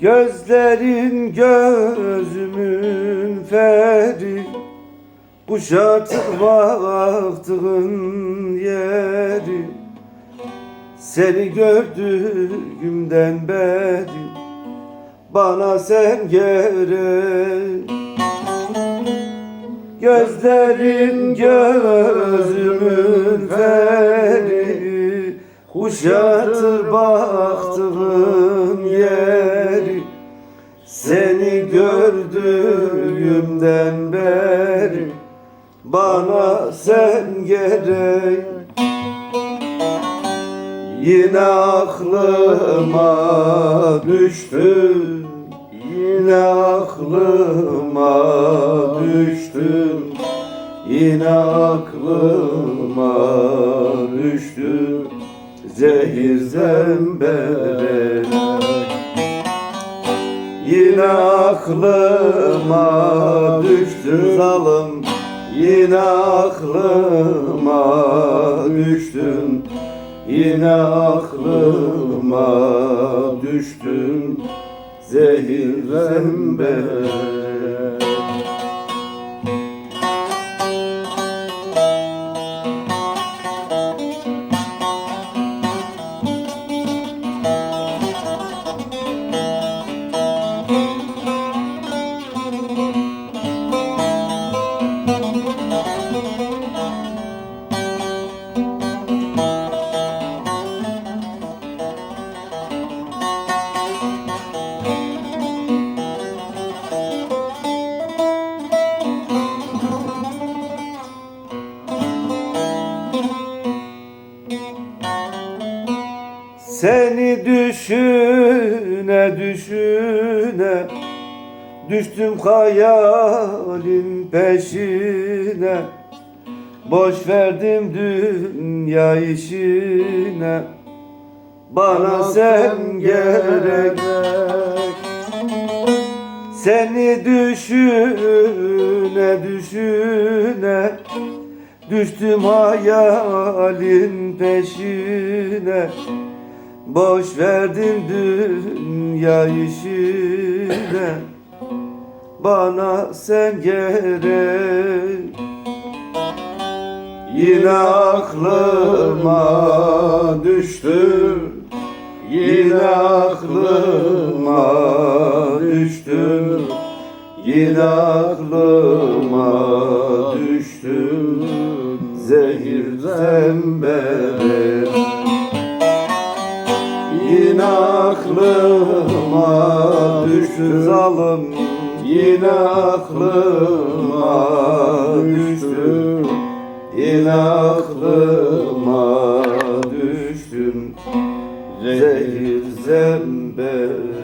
Gözlerin gözümün feri Kuşatır baktığın yeri. Seni gördüğümden beri Bana sen gerek. Gözlerin gözümün feri Kuşatır baktığın yeri Seni gördüğümden beri Bana sen gerek. Yine aklıma düştün Yine aklıma düştün Yine aklıma düştün Zehir zemberek Yine aklıma düştün zalim. Yine aklıma düştün. Yine aklıma düştün. Zehir zemberek Seni düşüne düşüne Düştüm hayalin peşine. Boş verdim dünya işine. Bana sen gerek. Seni düşüne düşüne Düştüm hayalin peşine Boş verdim dünya işine Bana sen gerek. Yine aklıma düştü. Yine aklıma düştü. Yine aklıma düştü. Zehir zemberek aklıma düştü zalim Yine aklıma düştü. Yine aklıma düştüm Zehir zembere.